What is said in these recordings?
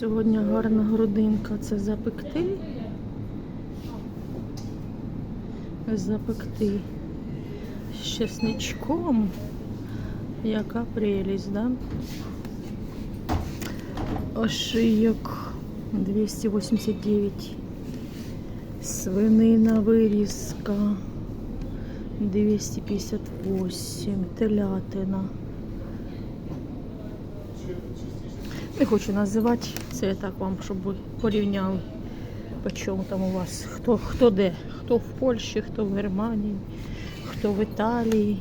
Сьогодні гарна грудинка. Це запекти. Запекти з чесничком. Яка прелість, да? Ошийок 289. Свинина вирізка 258. Телятина. Не хочу називати, це я так вам, щоб ви порівняли, по чому там у вас, хто, хто де, хто в Польщі, хто в Германії, хто в Італії.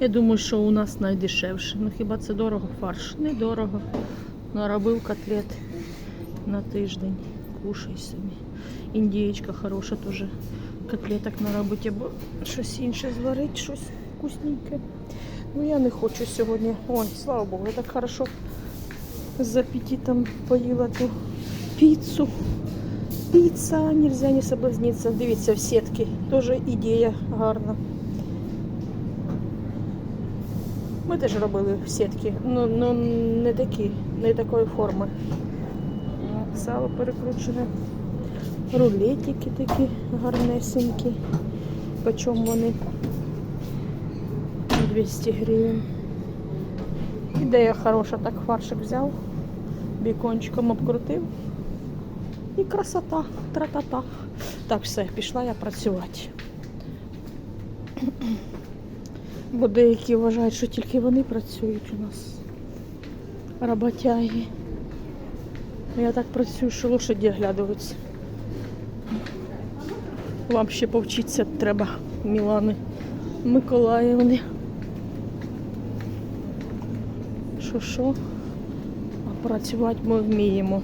Я думаю, що у нас найдешевше. Ну хіба це дорого фарш? Недорого. Наробив котлет на тиждень. Кушай собі. Індієчка хороша теж котлеток наробить, або щось інше зварить, щось вкусненьке. Ну я не хочу сьогодні. Ой, слава Богу, я так хорошо з аппетитом поїла ту піцу. Піца, нельзя не соблазниться. Дивіться, в сітки. Теж ідея гарна. Ми теж робили в сітки, ну, ну не такі, не такої форми. Сало перекручене. Рулетики такі гарнесенькі. Почому вони 200 гривень. Ідея хороша, так фаршик взяв, бікончиком обкрутив. І красота, тра-та-та. Так, все, пішла я працювати. Бо деякі вважають, що тільки вони працюють у нас. Роботяги. Я так працюю, що лошаді оглядаються. Вам ще повчитися треба, Мілани Миколаївни. Що що? А працювати ми вміємо.